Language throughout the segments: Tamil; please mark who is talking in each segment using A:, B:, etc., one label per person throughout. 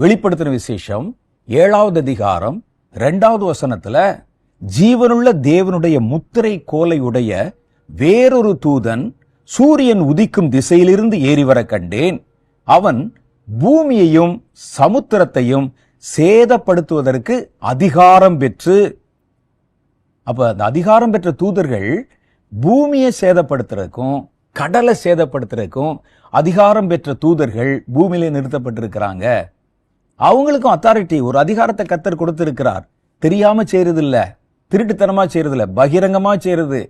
A: வெளிப்படுத்தின விசேஷம் ஏழாவது அதிகாரம் ரெண்டாவது வசனத்துல ஜீவனுள்ள தேவனுடைய முத்திரை கோலையுடைய வேறொரு தூதன் சூரியன் உதிக்கும் திசையிலிருந்து ஏறி வர கண்டேன். அவன் பூமியையும் சமுத்திரத்தையும் சேதப்படுத்துவதற்கு அதிகாரம் பெற்று அப்ப அந்த அதிகாரம் பெற்ற தூதர்கள் பூமியை சேதப்படுத்துறதுக்கும் கடலை சேதப்படுத்துறதுக்கும் அதிகாரம் பெற்ற தூதர்கள் பூமியில நிறுத்தப்பட்டிருக்கிறாங்க. அவங்களுக்கும் அத்தாரிட்டி ஒரு அதிகாரத்தை கத்தர் கொடுத்திருக்கிறார். தெரியாம செய்யறது இல்ல திருட்டுத்தனமா செய்யறது இல்ல பகிரங்கமா செய்யறது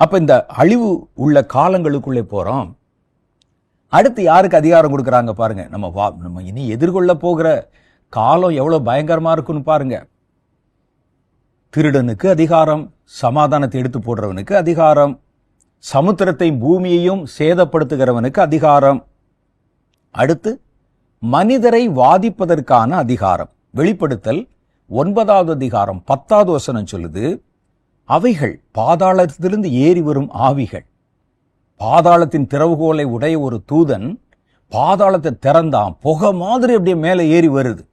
A: அப்ப இந்த அழிவு உள்ள காலங்களுக்குள்ளே போறோம். அடுத்து யாருக்கு அதிகாரம் கொடுக்குறாங்க பாருங்க. நம்ம வா நம்ம இனி எதிர்கொள்ள போகிற காலம் எவ்வளோ பயங்கரமா இருக்குன்னு பாருங்க. திருடனுக்கு அதிகாரம் சமாதானத்தை எடுத்து போடுறவனுக்கு அதிகாரம் சமுத்திரத்தையும் பூமியையும் சேதப்படுத்துகிறவனுக்கு அதிகாரம். அடுத்து மனிதரை வாதிப்பதற்கான அதிகாரம். வெளிப்படுத்தல் ஒன்பதாவது அதிகாரம் பத்தாவது வசனம் சொல்லுது அவைகள் பாதாளத்திலிருந்து ஏறி வரும் ஆவிகள். பாதாளத்தின் திறவுகோலை உடைய ஒரு தூதன் பாதாளத்தை திறந்தான். புகை மாதிரி அப்படியே மேலே ஏறி வருது.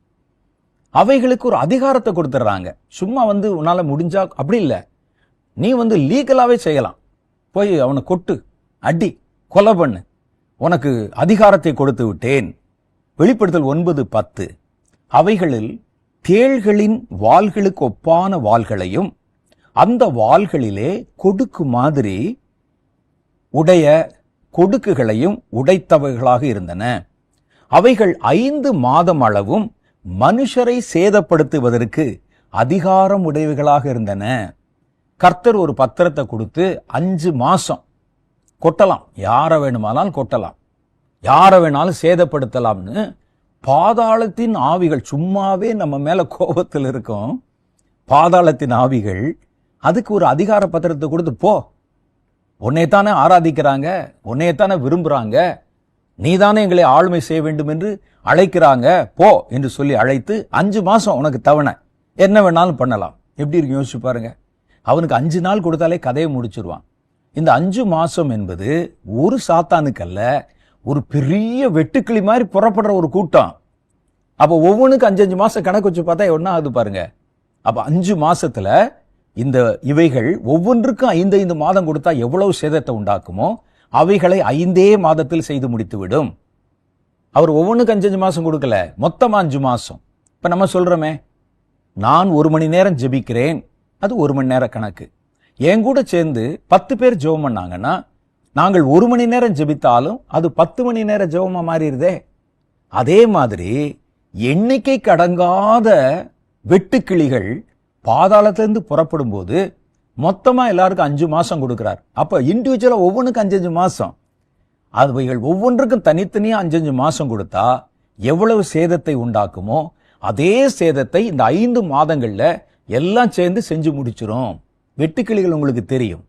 A: அவைகளுக்கு ஒரு அதிகாரத்தை கொடுத்துட்றாங்க. சும்மா வந்து உன்னால் முடிஞ்சா அப்படி இல்லை. நீ வந்து லீகலாகவே செய்யலாம். போய் அவனை கொட்டு அடி கொலை பண்ணு. உனக்கு அதிகாரத்தை கொடுத்து விட்டேன். வெளிப்படுத்தல் ஒன்பது பத்து. அவைகளில் தேள்களின் வாள்களுக்கு ஒப்பான வாள்களையும் அந்த வாள்களிலே கொடுக்கு மாதிரி உடைய கொடுக்குகளையும் உடைத்தவைகளாக இருந்தன. அவைகள் ஐந்து மாதம் அளவும் மனுஷரை சேதப்படுத்துவதற்கு அதிகாரம் உடையவைகளாக இருந்தன. கர்த்தர் ஒரு பத்திரத்தை கொடுத்து அஞ்சு மாசம் கொட்டலாம். யாரை வேணுமானாலும் கொட்டலாம். யாரை வேணாலும் சேதப்படுத்தலாம்னு பாதாளத்தின் ஆவிகள் சும்மாவே நம்ம மேலே கோபத்தில் இருக்கும். பாதாளத்தின் ஆவிகள் அதுக்கு ஒரு அதிகார பத்திரத்தை கொடுத்து போ. உன்னைத்தானே ஆராதிக்கிறாங்க உன்னையத்தானே நீ நீதானே எங்களை ஆளுமை செய்ய வேண்டும் என்று அழைக்கிறாங்க போ என்று சொல்லி அழைத்து அஞ்சு மாதம் உனக்கு தவணை. என்ன வேணாலும் பண்ணலாம். எப்படி இருக்கு யோசிச்சு பாருங்க. அவனுக்கு அஞ்சு நாள் கொடுத்தாலே கதையை முடிச்சிருவான். இந்த அஞ்சு மாதம் என்பது ஒரு சாத்தானுக்கல்ல ஒரு பெரிய வெட்டுக்கிளி மாதிரி புறப்படுற ஒரு கூட்டம். அப்போ ஒவ்வொன்றுக்கும் அஞ்சு அஞ்சு கணக்கு வச்சு பார்த்தா ஒன்றா ஆகுது பாருங்க. அப்போ அஞ்சு மாதத்தில் இந்த இவைகள் ஒவ்வொன்றுக்கும் ஐந்து ஐந்து மாதம் கொடுத்தா எவ்வளவு சேதத்தை உண்டாக்குமோ அவைகளை ஐந்தே மாதத்தில் செய்து முடித்து விடும் அவர் ஒவ்வொன்றுக்கு அஞ்சு அஞ்சு கொடுக்கல மொத்தமாக அஞ்சு மாதம் இப்போ நம்ம சொல்கிறோமே நான் ஒரு மணி நேரம் ஜெபிக்கிறேன் அது ஒரு மணி நேர கணக்கு. என் கூட சேர்ந்து பத்து பேர் ஜெபம் பண்ணாங்கன்னா நாங்கள் ஒரு மணி நேரம் ஜெபித்தாலும் அது பத்து மணி நேரம் ஜெபமாக மாறிடுதே. அதே மாதிரி எண்ணிக்கை கடங்காத வெட்டுக்கிளிகள் பாதாளத்திலேருந்து புறப்படும் போது மொத்தமாக எல்லாருக்கும் அஞ்சு மாதம் கொடுக்குறார். அப்போ இண்டிவிஜுவலாக ஒவ்வொன்றுக்கும் அஞ்சஞ்சு மாதம் அவைகள் ஒவ்வொன்றுக்கும் தனித்தனியாக அஞ்சஞ்சு மாதம் கொடுத்தா எவ்வளவு சேதத்தை உண்டாக்குமோ அதே சேதத்தை இந்த ஐந்து மாதங்களில் எல்லாம் சேர்ந்து செஞ்சு முடிச்சிடும் வெட்டுக்கிளிகள் உங்களுக்கு தெரியும்.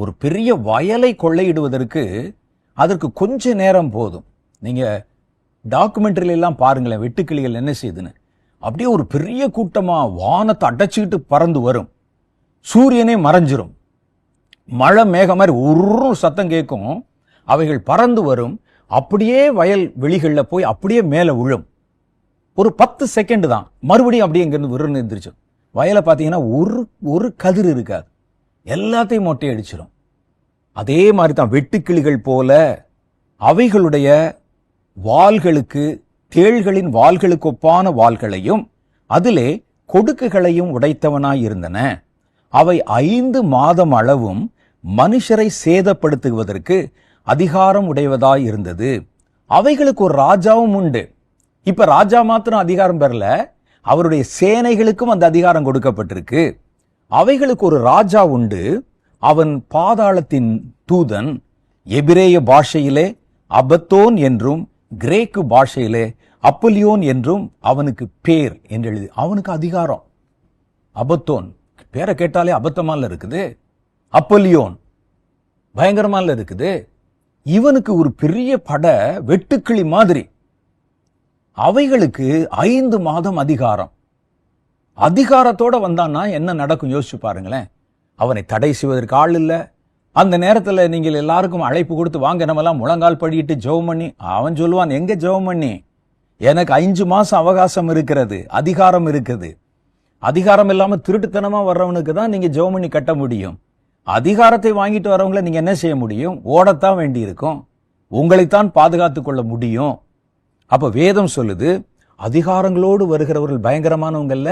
A: ஒரு பெரிய வயலை கொள்ளையிடுவதற்கு அதற்கு கொஞ்ச நேரம் போதும். நீங்கள் டாக்குமெண்ட்ரியில எல்லாம் பாருங்களேன் வெட்டுக்கிளிகள் என்ன செய்யுதுன்னு அப்படியே ஒரு பெரிய கூட்டமாக வானத்தை அடைச்சிக்கிட்டு பறந்து வரும். சூரியனே மறைஞ்சிரும். மழை மேக மாதிரி ஒரு சத்தம் கேட்கும். அவைகள் பறந்து வரும். அப்படியே வயல் வெளிகளில் போய் அப்படியே மேலே விழும் ஒரு பத்து செகண்ட் தான். மறுபடியும் அப்படியே இங்கேருந்து விருன்னு எந்திரிச்சு வயலை பார்த்தீங்கன்னா ஒரு ஒரு கதிர் இருக்காது. எல்லாத்தையும் மொட்டை அடிச்சிடும் அதே மாதிரி தான் வெட்டுக்கிளிகள் போல அவைகளுடைய வாள்களுக்கு தேள்களின் வாள்களுக்கு ஒப்பான வாள்களையும் அதிலே கொடுக்குகளையும் உடைத்தவனாய் இருந்தன. அவை ஐந்து மாதம் அளவும் மனுஷரை சேதப்படுத்துவதற்கு அதிகாரம் உடையவதாய் இருந்தது. அவைகளுக்கு ஒரு ராஜாவும் உண்டு. இப்ப ராஜா மாத்திரம் அதிகாரம் பெறல அவருடைய சேனைகளுக்கும் அந்த அதிகாரம் கொடுக்கப்பட்டிருக்கு. அவைகளுக்கு ஒரு ராஜா உண்டு. அவன் பாதாளத்தின் தூதன் எபிரேய பாஷையிலே அபத்தோன் என்றும் கிரேக்கு பாஷையிலே அப்பலியோன் என்றும் அவனுக்கு பேர் என்று எழுதி அவனுக்கு அதிகாரம். அபத்தோன் பேரை கேட்டாலே அபத்தமால இருக்குது. அப்பலியோன் பயங்கரமால இருக்குது. இவனுக்கு ஒரு பெரிய பட வெட்டுக்கிளி மாதிரி. அவைகளுக்கு ஐந்து மாதம் அதிகாரம். அதிகாரத்தோட வந்தான்னா என்ன நடக்கும்? யோசிச்சு பாருங்களேன். அவனை தடை செய்வதற்கு ஆள் இல்லை. அந்த நேரத்தில் நீங்கள் எல்லாருக்கும் அழைப்பு கொடுத்து வாங்க நம்மலாம் முழங்கால் படிக்கிட்டு ஜெபம் பண்ணி அவன் சொல்லுவான் எங்கே ஜெபம் பண்ணி? எனக்கு அஞ்சு மாதம் அவகாசம் இருக்கிறது அதிகாரம் இருக்குது. அதிகாரம் இல்லாமல் திருட்டுத்தனமாக வர்றவனுக்கு தான் நீங்கள் ஜெபம் பண்ணி கட்ட முடியும். அதிகாரத்தை வாங்கிட்டு வரவங்களை நீங்கள் என்ன செய்ய முடியும்? ஓடத்தான் வேண்டி இருக்கும் உங்களைத்தான் பாதுகாத்து கொள்ள முடியும். அப்போ வேதம் சொல்லுது அதிகாரங்களோடு வருகிறவர்கள் பயங்கரமானவங்கல்ல?